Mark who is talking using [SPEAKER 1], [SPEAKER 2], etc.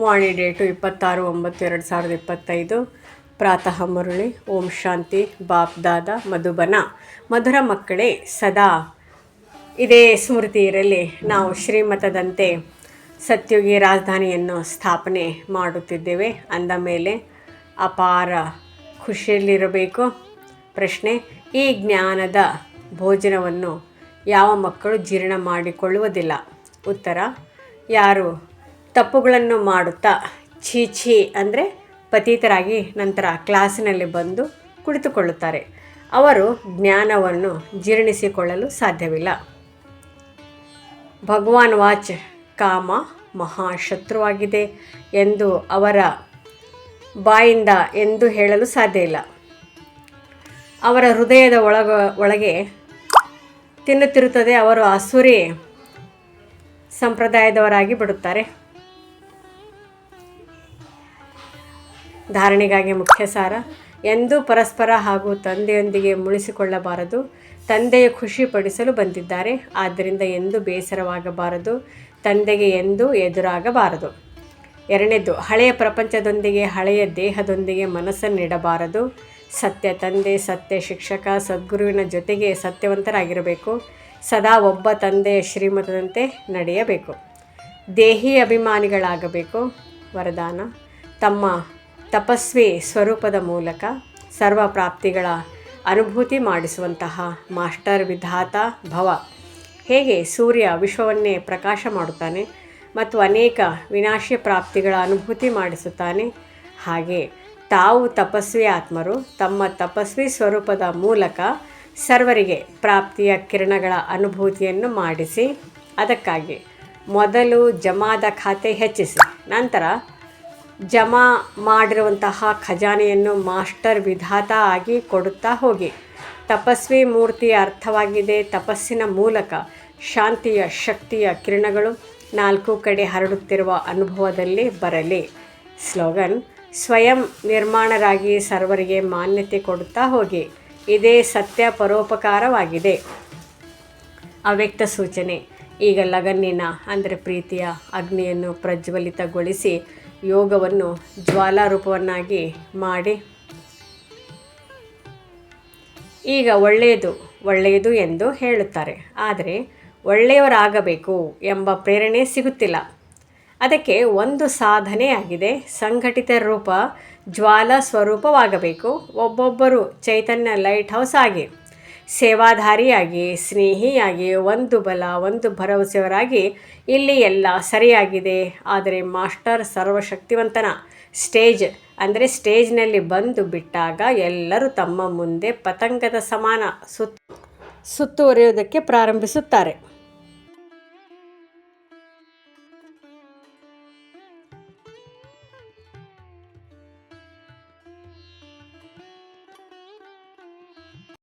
[SPEAKER 1] ವಾಣಿ date ಇಪ್ಪತ್ತಾರು ಒಂಬತ್ತು ಎರಡು ಸಾವಿರದ ಇಪ್ಪತ್ತೈದು. ಪ್ರಾತಃ ಮುರುಳಿ, ಓಂ ಶಾಂತಿ, ಬಾಪ್ ದಾದ, ಮಧುಬನ. ಮಧುರ ಮಕ್ಕಳೇ, ಸದಾ ಇದೇ ಸ್ಮೃತಿ ಇರಲಿ. ನಾವು ಶ್ರೀಮತದಂತೆ ಸತ್ಯುಗಿ ರಾಜಧಾನಿಯನ್ನು ಸ್ಥಾಪನೆ ಮಾಡುತ್ತಿದ್ದೇವೆ. ಅಂದ ಮೇಲೆ ಅಪಾರ ಖುಷಿಯಲ್ಲಿರಬೇಕು. ಪ್ರಶ್ನೆ, ಈ ಜ್ಞಾನದ ಭೋಜನವನ್ನು ಯಾವ ಮಕ್ಕಳು ಜೀರ್ಣ ಮಾಡಿಕೊಳ್ಳುವುದಿಲ್ಲ? ಉತ್ತರ, ಯಾರು ತಪ್ಪುಗಳನ್ನು ಮಾಡುತ್ತಾ ಛೀ ಛೀ ಅಂದರೆ ಪತೀತರಾಗಿ ನಂತರ ಕ್ಲಾಸಿನಲ್ಲಿ ಬಂದು ಕುಳಿತುಕೊಳ್ಳುತ್ತಾರೆ. ಅವರು ಜ್ಞಾನವನ್ನು ಜೀರ್ಣಿಸಿಕೊಳ್ಳಲು ಸಾಧ್ಯವಿಲ್ಲ. ಭಗವಾನ್ ವಾಚ್ ಕಾಮ ಮಹಾಶತ್ರುವಾಗಿದೆ ಎಂದು ಅವರ ಬಾಯಿಂದ ಎಂದು ಹೇಳಲು ಸಾಧ್ಯ ಇಲ್ಲ. ಅವರ ಹೃದಯದ ಒಳಗ, ಒಳಗೆ ತಿನ್ನುತ್ತಿರುತ್ತದೆ. ಅವರು ಅಸುರಿ ಸಂಪ್ರದಾಯದವರಾಗಿ ಬಿಡುತ್ತಾರೆ. ಧಾರಣೆಗಾಗಿ ಮುಖ್ಯ ಸಾರ. ಎಂದೂ ಪರಸ್ಪರ ಹಾಗೂ ತಂದೆಯೊಂದಿಗೆ ಮುಳಿಸಿಕೊಳ್ಳಬಾರದು. ತಂದೆಯ ಖುಷಿಪಡಿಸಲು ಬಂದಿದ್ದಾರೆ. ಆದ್ದರಿಂದ ಎಂದೂ ಬೇಸರವಾಗಬಾರದು. ತಂದೆಗೆ ಎಂದೂ ಎದುರಾಗಬಾರದು. ಎರಡನೇದು, ಹಳೆಯ ಪ್ರಪಂಚದೊಂದಿಗೆ, ಹಳೆಯ ದೇಹದೊಂದಿಗೆ ಮನಸ್ಸನ್ನಿಡಬಾರದು ಸತ್ಯ ತಂದೆ, ಸತ್ಯ ಶಿಕ್ಷಕ, ಸದ್ಗುರುವಿನ ಜೊತೆಗೆ ಸತ್ಯವಂತರಾಗಿರಬೇಕು. ಸದಾ ಒಬ್ಬ ತಂದೆಯ ಶ್ರೀಮತದಂತೆ ನಡೆಯಬೇಕು. ದೇಹಿ ಅಭಿಮಾನಿಗಳಾಗಬೇಕು. ವರದಾನ. ತಮ್ಮ ತಪಸ್ವಿ ಸ್ವರೂಪದ ಮೂಲಕ ಸರ್ವ ಪ್ರಾಪ್ತಿಗಳ ಅನುಭೂತಿ ಮಾಡಿಸುವಂತಹ ಮಾಸ್ಟರ್ ವಿಧಾತ ಭವ. ಹೇಗೆ ಸೂರ್ಯ ವಿಶ್ವವನ್ನೇ ಪ್ರಕಾಶ ಮಾಡುತ್ತಾನೆ ಮತ್ತು ಅನೇಕ ವಿನಾಶಿ ಪ್ರಾಪ್ತಿಗಳ ಅನುಭೂತಿ ಮಾಡಿಸುತ್ತಾನೆ? ಹಾಗೆ ತಾವು ತಪಸ್ವಿ ಆತ್ಮರು, ತಮ್ಮ ತಪಸ್ವಿ ಸ್ವರೂಪದ ಮೂಲಕ ಸರ್ವರಿಗೆ ಪ್ರಾಪ್ತಿಯ ಕಿರಣಗಳ ಅನುಭೂತಿಯನ್ನು ಮಾಡಿಸಿ, ಅದಕ್ಕಾಗಿ ಮೊದಲು ಜಮಾದ ಖಾತೆ ಹೆಚ್ಚಿಸಿ, ನಂತರ ಜಮಾ ಮಾಡಿರುವಂತಹ ಖಜಾನೆಯನ್ನು ಮಾಸ್ಟರ್ ವಿಧಾತ ಆಗಿ ಕೊಡುತ್ತಾ ಹೋಗಿ. ತಪಸ್ವಿ ಮೂರ್ತಿಯ ಅರ್ಥವಾಗಿದೆ, ತಪಸ್ಸಿನ ಮೂಲಕ ಶಾಂತಿಯ ಶಕ್ತಿಯ ಕಿರಣಗಳು ನಾಲ್ಕು ಕಡೆ ಹರಡುತ್ತಿರುವ ಅನುಭವದಲ್ಲಿ ಬರಲಿ. ಸ್ಲೋಗನ್, ಸ್ವಯಂ ನಿರ್ಮಾಣರಾಗಿ ಸರ್ವರಿಗೆ ಮಾನ್ಯತೆ ಕೊಡುತ್ತಾ ಹೋಗಿ. ಇದೇ ಸತ್ಯ ಪರೋಪಕಾರವಾಗಿದೆ. ಅವ್ಯಕ್ತ ಸೂಚನೆ, ಈಗ ಲಗನ್ನಿನ, ಅಂದರೆ ಪ್ರೀತಿಯ, ಅಗ್ನಿಯನ್ನು ಪ್ರಜ್ವಲಿತಗೊಳಿಸಿ ಯೋಗವನ್ನು ಜ್ವಾಲಾರೂಪವನ್ನಾಗಿ ಮಾಡಿ. ಈಗ ಒಳ್ಳೆಯದು ಒಳ್ಳೆಯದು ಎಂದು ಹೇಳುತ್ತಾರೆ. ಆದರೆ ಒಳ್ಳೆಯವರಾಗಬೇಕು ಎಂಬ ಪ್ರೇರಣೆ ಸಿಗುತ್ತಿಲ್ಲ. ಅದಕ್ಕೆ ಒಂದು ಸಾಧನೆಯಾಗಿದೆ ಸಂಘಟಿತ ರೂಪ ಜ್ವಾಲಾ ಸ್ವರೂಪವಾಗಬೇಕು ಒಬ್ಬೊಬ್ಬರು ಚೈತನ್ಯ ಲೈಟ್ ಹೌಸ್ ಆಗಿ ಸೇವಾಧಾರಿಯಾಗಿ, ಸ್ನೇಹಿಯಾಗಿ, ಒಂದು ಬಲ, ಒಂದು ಭರವಸೆಯವರಾಗಿ ಇಲ್ಲಿ ಎಲ್ಲ ಸರಿಯಾಗಿದೆ. ಆದರೆ ಮಾಸ್ಟರ್ ಸರ್ವಶಕ್ತಿವಂತನ ಸ್ಟೇಜ್, ಅಂದರೆ ಸ್ಟೇಜ್ನಲ್ಲಿ ಬಂದು ಬಿಟ್ಟಾಗ ಎಲ್ಲರೂ ತಮ್ಮ ಮುಂದೆ ಪತಂಗದ ಸಮಾನ ಸುತ್ತ, ಸುತ್ತುವರಿಯುವುದಕ್ಕೆ ಪ್ರಾರಂಭಿಸುತ್ತಾರೆ.